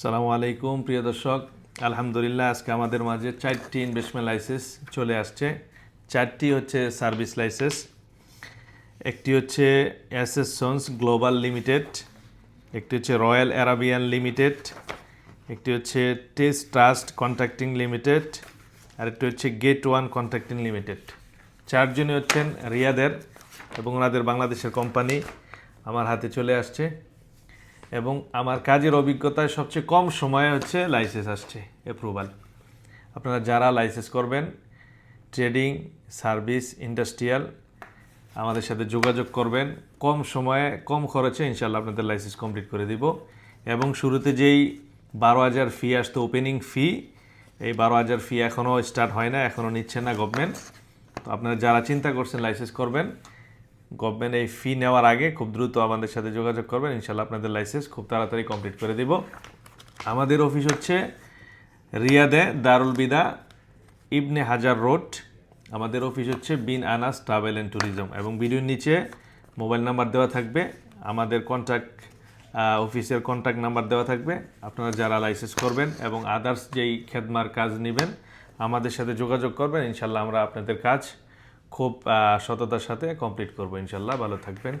সালামু আলাইকুম, প্রিয় দর্শক। আলহামদুলিল্লাহ, আজকে আমাদের মাঝে চারটি ইনভেস্টমেন্ট লাইসেন্স চলে আসছে। চারটি হচ্ছে সার্ভিস লাইসেন্স একটি হচ্ছে এস সন্স গ্লোবাল লিমিটেড একটি হচ্ছে রয়্যাল অ্যারাবিয়ান লিমিটেড একটি হচ্ছে টেস্ট ট্রাস্ট কন্ট্রাক্টিং লিমিটেড আর একটি হচ্ছে গেট ওয়ান কন্ট্রাক্টিং লিমিটেড চারজনই হচ্ছেন রিয়াদের এবং ওনাদের বাংলাদেশের কোম্পানি আমার হাতে চলে আসছে। এবং আমার কাজের অভিজ্ঞতায় সবচেয়ে কম সময়ে হচ্ছে লাইসেন্স আসছে অ্যাপ্রুভাল আপনারা যারা লাইসেন্স করবেন ট্রেডিং সার্ভিস ইন্ডাস্ট্রিয়াল আমাদের সাথে যোগাযোগ করবেন। কম সময়ে, কম খরচে ইনশাল্লাহ আপনাদের লাইসেন্স কমপ্লিট করে দিব। এবং শুরুতে যেই বারো হাজার ফি আসতো ওপেনিং ফি এই বারো হাজার ফি এখনও স্টার্ট হয় না, এখনও নিচ্ছে না গভর্নমেন্ট তো আপনারা যারা চিন্তা করছেন লাইসেন্স করবেন গভর্নমেন্ট এই ফি নেওয়ার আগে খুব দ্রুত আমাদের সাথে যোগাযোগ করবেন। ইনশাল্লাহ আপনাদের লাইসেন্স খুব তাড়াতাড়ি কমপ্লিট করে দিব। আমাদের অফিস হচ্ছে রিয়াদে দারুল বিদা ইবনে হাজার রোড। আমাদের অফিস হচ্ছে Bin Anas travel and tourism এবং ভিডিওর নিচে মোবাইল নাম্বার দেওয়া থাকবে। আমাদের কন্ট্যাক্ট অফিসের কন্ট্যাক্ট নাম্বার দেওয়া থাকবে। আপনারা যারা লাইসেন্স করবেন এবং আদার্স যেই খেদমার কাজ নেবেন, আমাদের সাথে যোগাযোগ করবেন। ইনশাল্লাহ আমরা আপনাদের কাজ খুব সততার সাথে কমপ্লিট করব ইনশাল্লাহ। ভালো থাকবেন।